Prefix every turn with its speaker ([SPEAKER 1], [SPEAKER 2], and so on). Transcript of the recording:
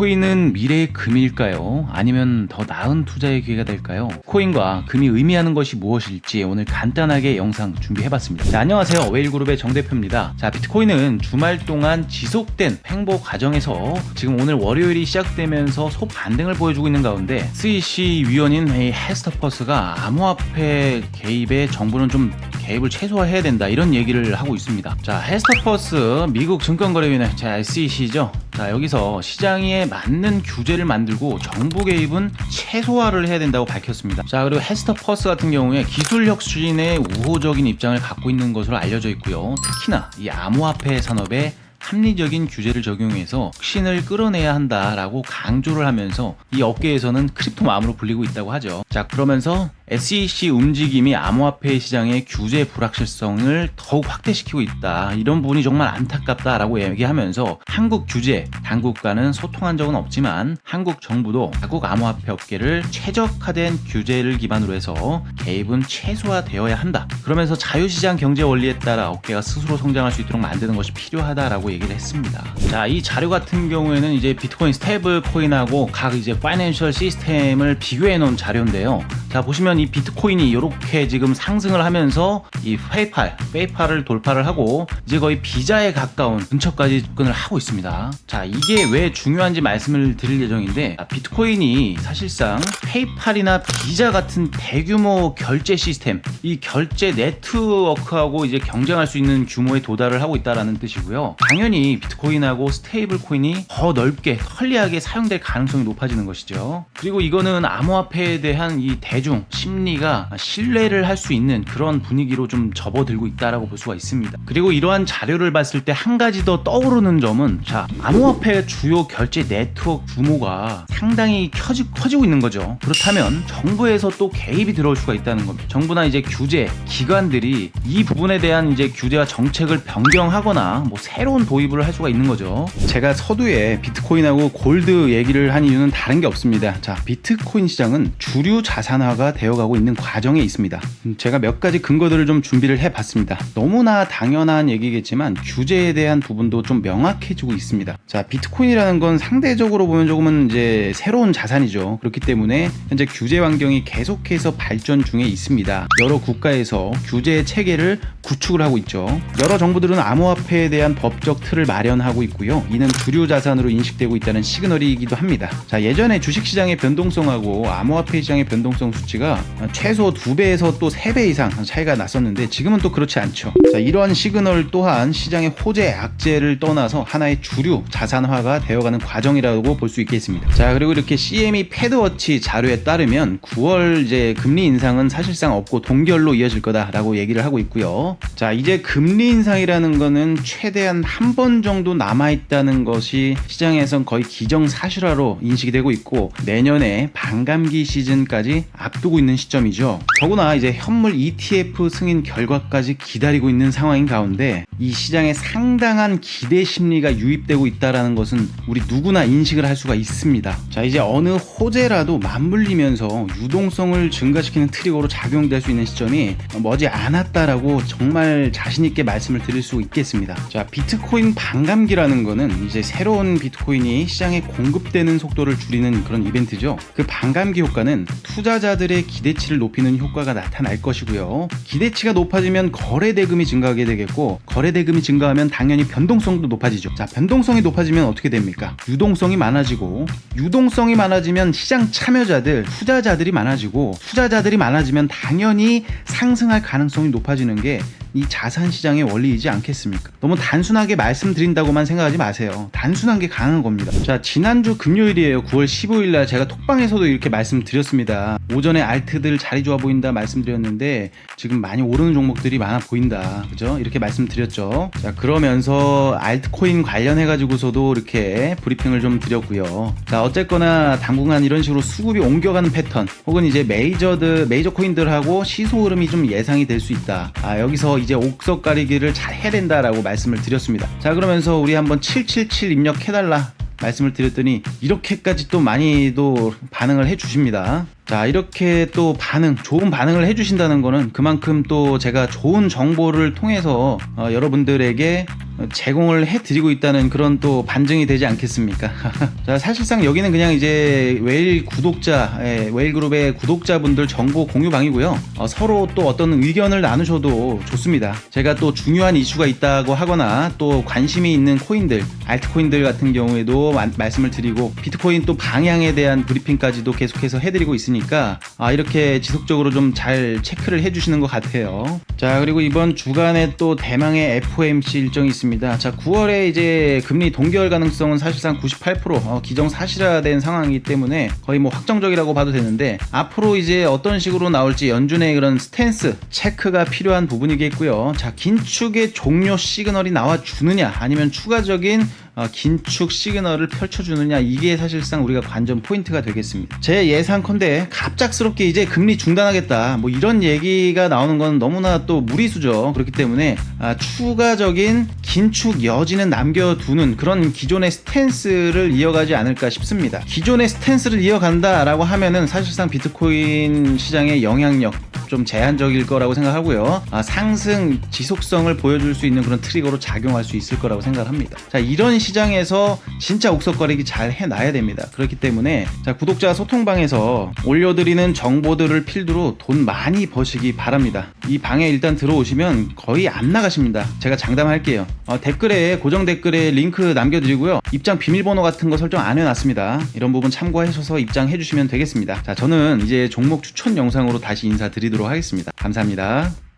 [SPEAKER 1] 비트코인은 미래의 금일까요? 아니면 더 나은 투자의 기회가 될까요? 코인과 금이 의미하는 것이 무엇일지 오늘 간단하게 영상 준비해봤습니다. 자, 안녕하세요. 웨일그룹의 정 대표입니다. 자, 비트코인은 주말 동안 지속된 횡보 과정에서 지금 오늘 월요일이 시작되면서 소반등을 보여주고 있는 가운데 스위시 위원인 이 헤스터퍼스가 암호화폐 개입에 정부는 좀 개입을 최소화해야 된다 이런 얘기를 하고 있습니다. 자, 헤스터퍼스 미국 증권거래위원회 자 SEC죠. 자, 여기서 시장에 맞는 규제를 만들고 정부 개입은 최소화를 해야 된다고 밝혔습니다. 자, 그리고 헤스터 퍼스 같은 경우에 기술 혁신에 우호적인 입장을 갖고 있는 것으로 알려져 있고요. 특히나 이 암호화폐 산업에 합리적인 규제를 적용해서 혁신을 끌어내야 한다라고 강조를 하면서 이 업계에서는 크립토맘으로 불리고 있다고 하죠. 자, 그러면서 SEC 움직임이 암호화폐 시장의 규제 불확실성을 더욱 확대시키고 있다. 이런 부분이 정말 안타깝다라고 얘기하면서 한국 규제 당국과는 소통한 적은 없지만 한국 정부도 각국 암호화폐 업계를 최적화된 규제를 기반으로 해서 개입은 최소화되어야 한다. 그러면서 자유시장 경제 원리에 따라 업계가 스스로 성장할 수 있도록 만드는 것이 필요하다라고 얘기를 했습니다. 자, 이 자료 같은 경우에는 이제 비트코인 스테이블 코인하고 각 이제 파이낸셜 시스템을 비교해 놓은 자료인데요. 자, 보시면 이 비트코인이 이렇게 지금 상승을 하면서 이 페이팔, 페이팔을 돌파를 하고 이제 거의 비자에 가까운 근처까지 접근을 하고 있습니다. 자, 이게 왜 중요한지 말씀을 드릴 예정인데 아, 비트코인이 사실상 페이팔이나 비자 같은 대규모 결제 시스템, 이 결제 네트워크하고 이제 경쟁할 수 있는 규모에 도달을 하고 있다라는 뜻이고요. 당연히 비트코인하고 스테이블 코인이 더 넓게 편리하게 사용될 가능성이 높아지는 것이죠. 그리고 이거는 암호화폐에 대한 이 대중 심리가 신뢰를 할 수 있는 그런 분위기로 좀 접어들고 있다라고 볼 수가 있습니다. 그리고 이러한 자료를 봤을 때 한 가지 더 떠오르는 점은 자 암호화폐 주요 결제 네트워크 규모가 상당히 켜지, 커지고 있는 거죠. 그렇다면 정부에서 또 개입이 들어올 수가 있다는 겁니다. 정부나 이제 규제 기관들이 이 부분에 대한 이제 규제와 정책을 변경하거나 뭐 새로운 도입을 할 수가 있는 거죠. 제가 서두에 비트코인하고 골드 얘기를 한 이유는 다른 게 없습니다. 자, 비트코인 시장은 주류 자산화 가 되어가고 있는 과정에 있습니다. 음, 제가 몇 가지 근거들을 좀 준비를 해봤습니다. 너무나 당연한 얘기겠지만 규제에 대한 부분도 좀 명확해지고 있습니다. 자, 비트코인이라는 건 상대적으로 보면 조금은 이제 새로운 자산이죠. 그렇기 때문에 현재 규제 환경이 계속해서 발전 중에 있습니다. 여러 국가에서 규제 체계를 구축을 하고 있죠. 여러 정부들은 암호화폐에 대한 법적 틀을 마련하고 있고요. 이는 주류 자산으로 인식되고 있다는 시그널이기도 합니다. 자, 예전에 주식시장의 변동성하고 암호화폐 시장의 변동성 수치가 최소 2배에서 또 3배 이상 차이가 났었는데 지금은 또 그렇지 않죠. 자, 이러한 시그널 또한 시장의 호재, 악재를 떠나서 하나의 주류 자산화가 되어가는 과정이라고 볼 수 있겠습니다. 자, 그리고 이렇게 CME 패드워치 자료에 따르면 9월 이제 금리 인상은 사실상 없고 동결로 이어질 거다라고 얘기를 하고 있고요. 자, 이제 금리 인상이라는 거는 최대한 한 번 정도 남아있다는 것이 시장에선 거의 기정사실화로 인식이 되고 있고 내년에 반감기 시즌까지 앞 두고 있는 시점이죠. 더구나 이제 현물 ETF 승인 결과까지 기다리고 있는 상황인 가운데 이 시장에 상당한 기대 심리가 유입되고 있다라는 것은 우리 누구나 인식을 할 수가 있습니다. 자, 이제 어느 호재라도 맞물리면서 유동성을 증가시키는 트리거로 작용될 수 있는 시점이 머지 않았다라고 정말 자신 있게 말씀을 드릴 수 있겠습니다. 자, 비트코인 반감기라는 거는 이제 새로운 비트코인이 시장에 공급되는 속도를 줄이는 그런 이벤트죠. 그 반감기 효과는 투자자들 의 기대치를 높이는 효과가 나타날 것이고요. 기대치가 높아지면 거래 대금이 증가하게 되겠고 거래 대금이 증가하면 당연히 변동성도 높아지죠. 자, 변동성이 높아지면 어떻게 됩니까? 유동성이 많아지고 유동성이 많아지면 시장 참여자들, 투자자들이 많아지고 투자자들이 많아지면 당연히 상승할 가능성이 높아지는 게이 자산 시장의 원리이지 않겠습니까? 너무 단순하게 말씀드린다고만 생각하지 마세요. 단순한 게 강한 겁니다. 자, 지난주 금요일이에요. 9월 15일 날 제가 톡방에서도 이렇게 말씀드렸습니다. 오전에 알트들 자리 좋아 보인다 말씀드렸는데 지금 많이 오르는 종목들이 많아 보인다. 그죠? 이렇게 말씀드렸죠. 자, 그러면서 알트코인 관련해 가지고서도 이렇게 브리핑을 좀 드렸고요. 자, 어쨌거나 당분간 이런 식으로 수급이 옮겨가는 패턴 혹은 이제 메이저들 메이저 코인들하고 시소 흐름이 좀 예상이 될 수 있다. 아, 여기서 이제 옥석 가리기를 잘 해야 된다라고 말씀을 드렸습니다. 자, 그러면서 우리 한번 777 입력해달라. 말씀을 드렸더니 이렇게까지 또 많이도 반응을 해 주십니다. 자, 이렇게 또 반응, 좋은 반응을 해 주신다는 거는 그만큼 또 제가 좋은 정보를 통해서 어, 여러분들에게 제공을 해드리고 있다는 그런 또 반증이 되지 않겠습니까? 자, 사실상 여기는 그냥 이제 웨일 구독자, 예, 웨일 그룹의 구독자분들 정보 공유방이고요. 어, 서로 또 어떤 의견을 나누셔도 좋습니다. 제가 또 중요한 이슈가 있다고 하거나 또 관심이 있는 코인들, 알트코인들 같은 경우에도 마- 말씀을 드리고 비트코인 또 방향에 대한 브리핑까지도 계속해서 해드리고 있으니까 아, 이렇게 지속적으로 좀 잘 체크를 해주시는 것 같아요. 자, 그리고 이번 주간에 또 대망의 FOMC 일정이 있습니다. 자, 9월에 이제 금리 동결 가능성은 사실상 98% 어, 기정 사실화된 상황이기 때문에 거의 뭐 확정적이라고 봐도 되는데 앞으로 이제 어떤 식으로 나올지 연준의 그런 스탠스 체크가 필요한 부분이겠고요. 자, 긴축의 종료 시그널이 나와 주느냐 아니면 추가적인 어, 긴축 시그널을 펼쳐주느냐 이게 사실상 우리가 관전 포인트가 되겠습니다. 제 예상컨대 갑작스럽게 이제 금리 중단하겠다 뭐 이런 얘기가 나오는 건 너무나 또 무리수죠. 그렇기 때문에 아, 추가적인 긴축 여지는 남겨두는 그런 기존의 스탠스를 이어가지 않을까 싶습니다. 기존의 스탠스를 이어간다라고 하면은 사실상 비트코인 시장의 영향력 좀 제한적일 거라고 생각하고요. 아, 상승 지속성을 보여줄 수 있는 그런 트리거로 작용할 수 있을 거라고 생각합니다. 자, 이런 시장에서 진짜 옥석거리기 잘 해놔야 됩니다. 그렇기 때문에 자, 구독자 소통방에서 올려드리는 정보들을 필두로 돈 많이 버시기 바랍니다. 이 방에 일단 들어오시면 거의 안 나가십니다. 제가 장담할게요. 어, 댓글에 고정 댓글에 링크 남겨드리고요. 입장 비밀번호 같은 거 설정 안 해놨습니다. 이런 부분 참고하셔서 입장해 주시면 되겠습니다. 자, 저는 이제 종목 추천 영상으로 다시 인사드리도록 하겠습니다. 감사합니다.